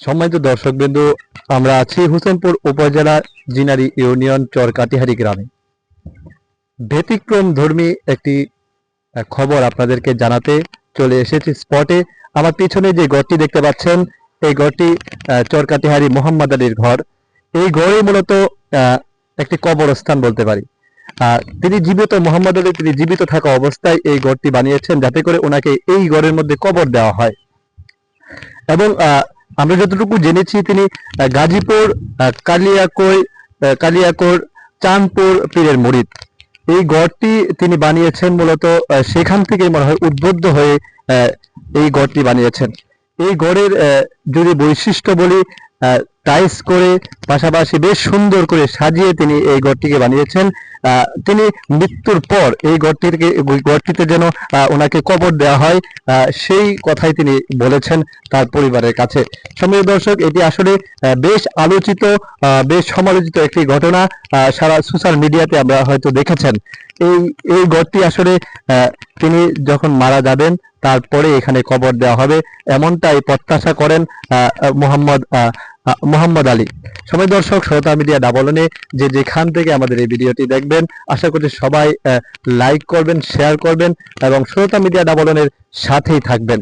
সম্মানিত দর্শকবৃন্দ, আমরা আছি হুসেনপুর উপজেলার জিনারি ইউনিয়ন চরকাটিহারি গ্রামে। ব্যতিক্রম ধর্মী একটি খবর আপনাদেরকে জানাতে চলে এসেছি স্পটে আমার পিছনে যে ঘরটি দেখতে পাচ্ছেন, এই ঘরটি চরকাটিহারি মোহাম্মদ আলীর ঘর। এই ঘরে মূলত একটি কবরস্থান বলতে পারি। তিনি জীবিত, মোহাম্মদ আলী তিনি জীবিত থাকা অবস্থায় এই ঘরটি বানিয়েছেন যাতে করে ওনাকে এই ঘরের মধ্যে কবর দেওয়া হয়। এবং আমরা যতটুকু জেনেছি তিনি গাজীপুর আহ, কালিয়াকোর চাঁদপুর পীরের মরিদ এই গড়টি তিনি বানিয়েছেন মূলত সেখান থেকে মনে হয় উদ্বুদ্ধ হয়ে এই গড়টি বানিয়েছেন। এই গড়ের যদি বৈশিষ্ট্য বলি টাইস করে, পাশাপাশি বেশ সুন্দর করে সাজিয়ে তিনি এই গড়টিকে বানিয়েছেন। তিনি মৃত্যুর পর এই ওই গড়টিতে যেন ওনাকে কবর দেওয়া হয় সেই কথাই তিনি বলেছেন তার পরিবারের কাছে। সম্মানিত দর্শক, এটি আসলে বেশ আলোচিত বেশ সমালোচিত একটি ঘটনা সারা সোশ্যাল মিডিয়াতে আমরা হয়তো দেখেছেন। এই এই ঘরটি আসলে তিনি যখন মারা যাবেন, তারপরে এখানে কবর দেওয়া হবে। এমনটাই প্রত্যাশা করেন মোহাম্মদ মোহাম্মদ আলী। সবাই দর্শক শ্রোতা মিডিয়া ডাবলনে যে যেখান থেকে আমাদের এই ভিডিওটি দেখবেন, আশা করছি সবাই লাইক করবেন শেয়ার করবেন এবং শ্রোতা মিডিয়া ডাবলনের সাথেই থাকবেন।